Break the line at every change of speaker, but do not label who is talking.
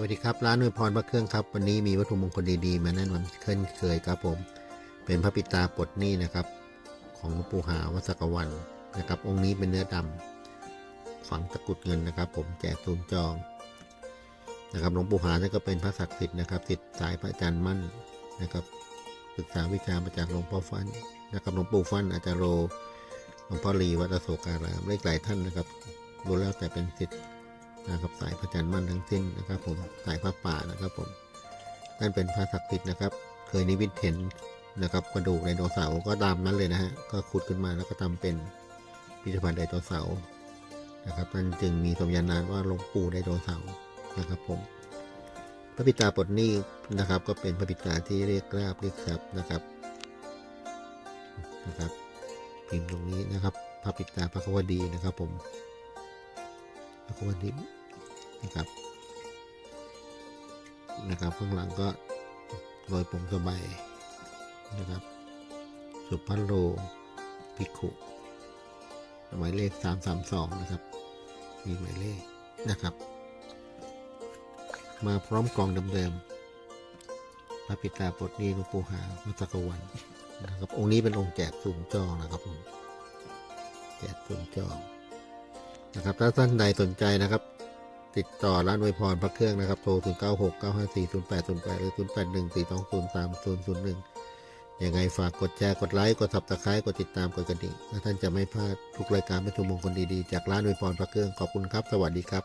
สวัสดีครับ ร้านนวยพรพระเครื่องครับ วันนี้มีวัตถุมงคลดีๆ มาแนะนำเช่นเคยครับผม เป็นพระปิตาปลดหนี้นะครับ ของหลวงปู่หาวัสกวันนะครับ องค์นี้เป็นเนื้อดำฝังตะกุดเงินนะครับ ผมแจกศูนจองนะครับหลวงปู่หานี่ก็เป็นพระศักดิ์สิทธิ์นะครับสิทธิ์สายพระอาจารย์มั่นนะครับ ศึกษาวิชามาจากหลวงพ่อฟันนะครับหลวงปู่ฟันอาจารย์โรหลวงพ่อลีวัดอโศการามเลขหลายท่านนะครับรู้แล้วแต่เป็นสิทธิ์ นะครับสายพระจันทร์มั่นทั้งสิ้นนะครับผมสายพระป่านะครับผมนั่นเป็นพระศักดิ์สิทธิ์นะครับ เคยนิวิตเห็นนะครับกระดูกไดโนเสาร์ก็ตามนั้นเลยนะฮะก็ขุดขึ้นมาแล้วก็ทำเป็นพิพิธภัณฑ์ไดโนเสาร์นะครับนั่นจึงมีสมญานามว่าหลวงปู่ไดโนเสาร์นะครับผมพระปิตาปลดหนี้นะครับ ก็เป็นพระปิตาที่เรียกราบเรียกทรัพย์นะครับนะครับพิมพ์ตรงนี้นะครับพระปิตาพระควดีนะครับผมพระควดิ นะครับนะครับข้างหลังก็โรยผมสบายนะครับ สุพัโลพิกุหมายเลขสามสามสองนะครับ มีหมายเลขนะครับ มาพร้อมกล่องเดิมๆพระปิตาปลดหนี้หลวงปู่หาวัดจักรวันนะครับ องค์นี้เป็นองค์แจกสูงจองนะครับผมแจกสูงจองนะครับ ถ้าท่านใดสนใจนะครับ ติดต่อร้านอวยพรพระเครื่องนะครับ โทร 0 9 6 9 5 4 0 8 0 8หรือ0 8 1 4 2 0 3 0 0 1 ยังไงฝากกดแชร์ กดไลค์ กดสับตะไคร้กดติดตามกดกระดิ่งถ้าท่านจะไม่พลาดทุกรายการเป็นชั่วโมงคนดีๆ จากร้านอวยพรพระเครื่องขอบคุณครับ สวัสดีครับ